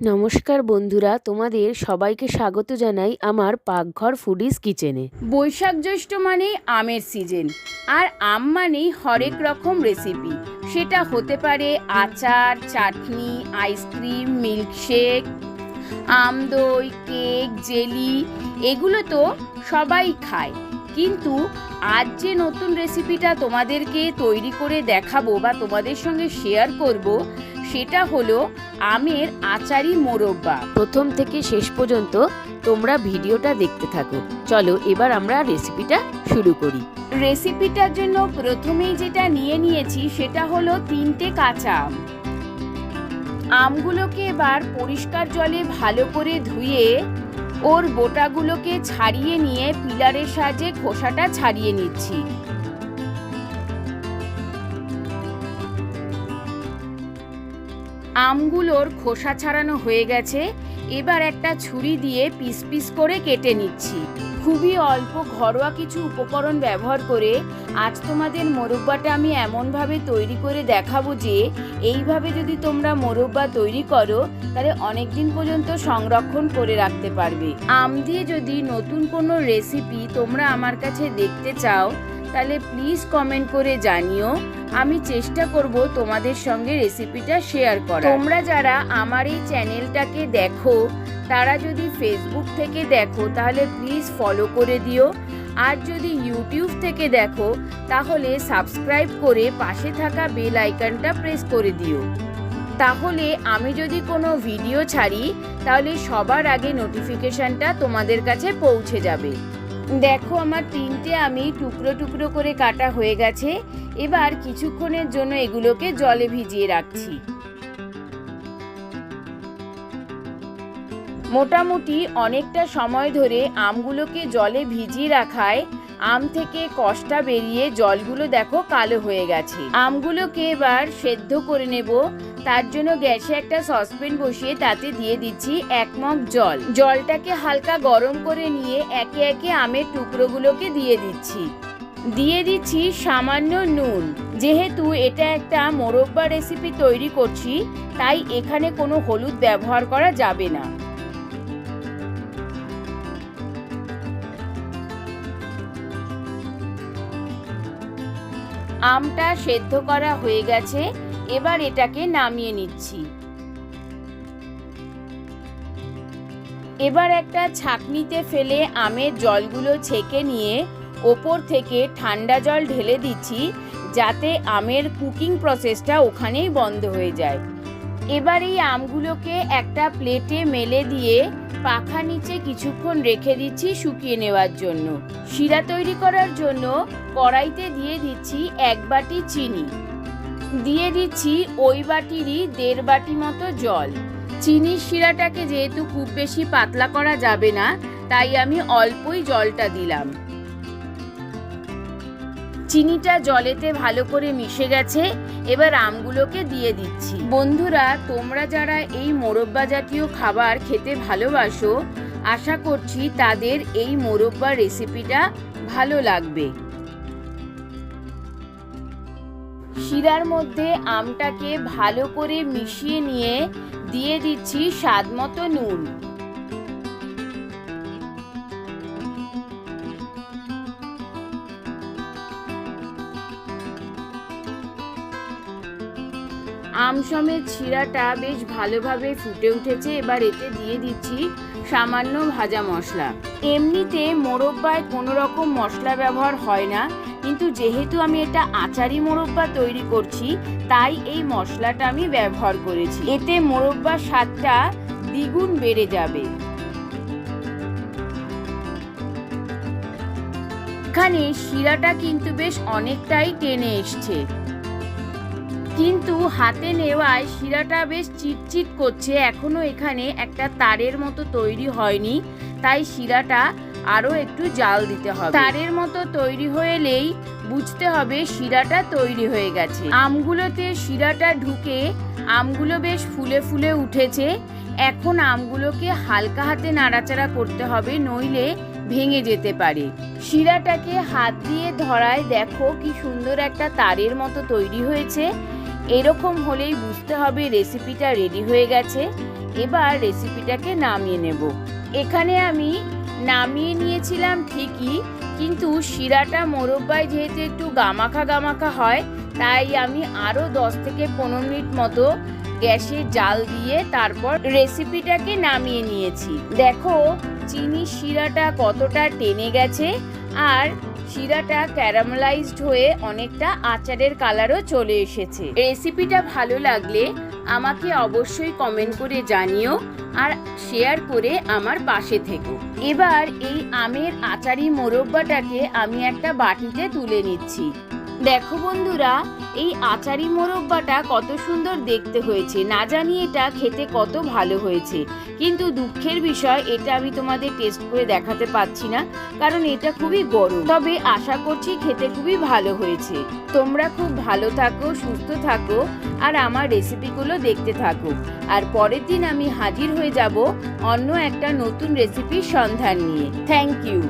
নমস্কার বন্ধুরা, তোমাদের সবাইকে স্বাগত জানাই আমার পাকঘর ফুডিজ কিচেনে বৈশাখ জ্যৈষ্ঠ মানেই আমের সিজন আর আম মানেই হরেক রকম রেসিপি সেটা হতে পারে আচার, চাটনি আইসক্রিম মিল্কশেক আম দই কেক জেলি এগুলো তো সবাই খায়। কিন্তু আজ যে নতুন রেসিপিটা তোমাদেরকে তৈরি করে দেখাবো বা তোমাদের সঙ্গে শেয়ার করব সেটা হলো আমের আচারি মোরব্বা। প্রথম থেকে শেষ পর্যন্ত তোমরা ভিডিওটা দেখতে থাকো। চলো এবার আমরা রেসিপিটা শুরু করি। রেসিপিটার জন্য প্রথমেই যেটা নিয়ে নিয়েছি সেটা হলো তিনটে কাঁচা আম। আমগুলোকে এবার পরিষ্কার জলে ভালো করে ধুয়ে ওর বোটাগুলোকে ছাড়িয়ে নিয়ে পিলারের সাহায্যে খোসাটা ছাড়িয়ে নিচ্ছি। আমগুলোর খোসা ছাড়ানো হয়ে গেছে। এবার একটা ছুরি দিয়ে পিস পিস করে কেটে নিচ্ছি। খুবই অল্প ঘরোয়া কিছু উপকরণ ব্যবহার করে আজ তোমাদের মোরব্বাটা আমি এমনভাবে তৈরি করে দেখাবো যে, এইভাবে যদি তোমরা মোরব্বা তৈরি করো, তাহলে অনেক দিন পর্যন্ত সংরক্ষণ করে রাখতে পারবে। আম দিয়ে যদি নতুন কোনো রেসিপি তোমরা আমার কাছে দেখতে চাও তাহলে প্লিজ কমেন্ট করে জানিও। আমি চেষ্টা করব তোমাদের সঙ্গে রেসিপিটা শেয়ার করা তোমরা যারা আমার এই চ্যানেলটাকে দেখো, তারা যদি ফেসবুক থেকে দেখো, তাহলে প্লিজ ফলো করে দিও। আর যদি ইউটিউব থেকে দেখো, তাহলে সাবস্ক্রাইব করে পাশে থাকা বেল আইকনটা প্রেস করে দিও। তাহলে আমি যদি কোনো ভিডিও ছাড়ি, তাহলে সবার আগে নোটিফিকেশনটা তোমাদের কাছে পৌঁছে যাবে। দেখো আমার তিনটে আমি টুকরো টুকরো করে কাটা হয়ে গেছে। এবার কিছুক্ষণের জন্য এগুলোকে জলে ভিজিয়ে রাখছি। মোটামুটি অনেকটা সময় ধরে আমগুলোকে জলে ভিজিয়ে রাখায় আম থেকে কষ্টা বেরিয়ে জলগুলো দেখো কালো হয়ে গেছে। আমগুলোকে এবার সেদ্ধ করে নেব। তার জন্য গ্যাসে একটা সসপ্যান বসিয়ে তাতে দিয়ে দিচ্ছি এক মগ জল। জলটাকে হালকা গরম করে নিয়ে একে একে আমের টুকরোগুলোকে দিয়ে দিচ্ছি। দিয়ে দিচ্ছি সামান্য নুন। যেহেতু এটা একটা মোরব্বা রেসিপি তৈরি করছি, তাই এখানে কোনো হলুদ ব্যবহার করা যাবে না। আমটা সেদ্ধ করা হয়ে গেছে। এবার এটাকে নামিয়ে নিচ্ছি। এবার একটা ছাকনিতে ফেলে আমের জলগুলো ছেঁকে নিয়ে ওপর থেকে ঠান্ডা জল ঢেলে দিচ্ছি, যাতে আমের কুকিং প্রসেসটা ওখানেই বন্ধ হয়ে যায়। এবার এই আমগুলোকে একটা প্লেটে মেলে দিয়ে পাখা নিচে কিছুক্ষণ রেখে দিচ্ছি শুকিয়ে নেওয়ার জন্য। শিরা তৈরি করার জন্য কড়াইতে দিয়ে দিচ্ছি এক বাটি চিনি। দিয়ে দিচ্ছি ওই বাটিরই দেড় বাটি মতো জল। চিনির শিরাটাকে যেহেতু খুব বেশি পাতলা করা যাবে না, তাই আমি অল্পই জলটা দিলাম। চিনিটা জলেতে ভালো করে মিশে গেছে, এবার আমগুলোকে দিয়ে দিচ্ছি। বন্ধুরা, তোমরা যারা এই মোরব্বা জাতীয় খাবার খেতে ভালোবাসো, আশা করছি তাদের এই মোরব্বা রেসিপিটা ভালো লাগবে। শিরার মধ্যে আমটাকে ভালো করে মিশিয়ে নিয়ে দিয়ে দিচ্ছি স্বাদ মতো নুন। আম সমেত শিরাটা বেশ ভালোভাবে ফুটে উঠেছে, এবার এতে দিয়ে দিচ্ছি সামান্য ভাজা মশলা। এমনিতে মোরব্বায় কোনো রকম মশলা ব্যবহার হয় না কিন্তু যেহেতু আমি এটা আচারি মোরব্বা তৈরি করছি, তাই এই মশলাটা আমি ব্যবহার করেছি। এতে মোরব্বার স্বাদটা দ্বিগুণ বেড়ে যাবে। এখানে শিরাটা কিন্তু বেশ অনেকটাই টেনে এসছে। কিন্তু হাতে নেওয়ায় শিরাটা বেশ চিটচিট করছে। এখনও এখানে একটা তারের মতো তৈরি হয়নি, তাই শিরাটা আরও একটু জাল দিতে হবে। তারের মতো তৈরি হয়েলেই বুঝতে হবে শিরাটা তৈরি হয়ে গেছে। আমগুলোতে শিরাটা ঢুকে আমগুলো বেশ ফুলে ফুলে উঠেছে। এখন আমগুলোকে হালকা হাতে নাড়াচাড়া করতে হবে, নইলে ভেঙে যেতে পারে। শিরাটাকে হাত দিয়ে ধরায় দেখো কি সুন্দর একটা তারের মতো তৈরি হয়েছে। এরকম হলেই বুঝতে হবে রেসিপিটা রেডি হয়ে গেছে। এবার রেসিপিটাকে নামিয়ে নেব। এখানে আমি নামিয়ে নিয়েছিলাম ঠিকই, কিন্তু শিরাটা মোরব্বায় যেহেতু একটু গামাখা গামাখা হয়, তাই আমি আরও দশ থেকে পনেরো মিনিট মতো গ্যাসে জাল দিয়ে তারপর রেসিপিটাকে নামিয়ে নিয়েছি। দেখো, চিনি শিরাটা কতটা টেনে গেছে, আর শিরাটা ক্যারামেলাইজড হয়ে অনেকটা আচারের কালারও চলে এসেছে। রেসিপিটা ভালো লাগলে আমাকে অবশ্যই কমেন্ট করে জানিও আর শেয়ার করে আমার পাশে থেকো। এবার এই আমের আচারি মোরব্বাটাকে আমি একটা বাটিতে তুলে নিচ্ছি। দেখো বন্ধুরা, এই আচারি মোরব্বাটা কত সুন্দর দেখতে হয়েছে। না জানি এটা খেতে কত ভালো হয়েছে। কিন্তু দুঃখের বিষয়, এটা আমি তোমাদের টেস্ট করে দেখাতে পাচ্ছি না, কারণ এটা খুবই গরম। তবে আশা করছি খেতে খুবই ভালো হয়েছে। তোমরা খুব ভালো থাকো, সুস্থ থাকো, আর আমার রেসিপিগুলো দেখতে থাকো। আর পরের দিন আমি হাজির হয়ে যাব অন্য একটা নতুন রেসিপির সন্ধান নিয়ে। Thank you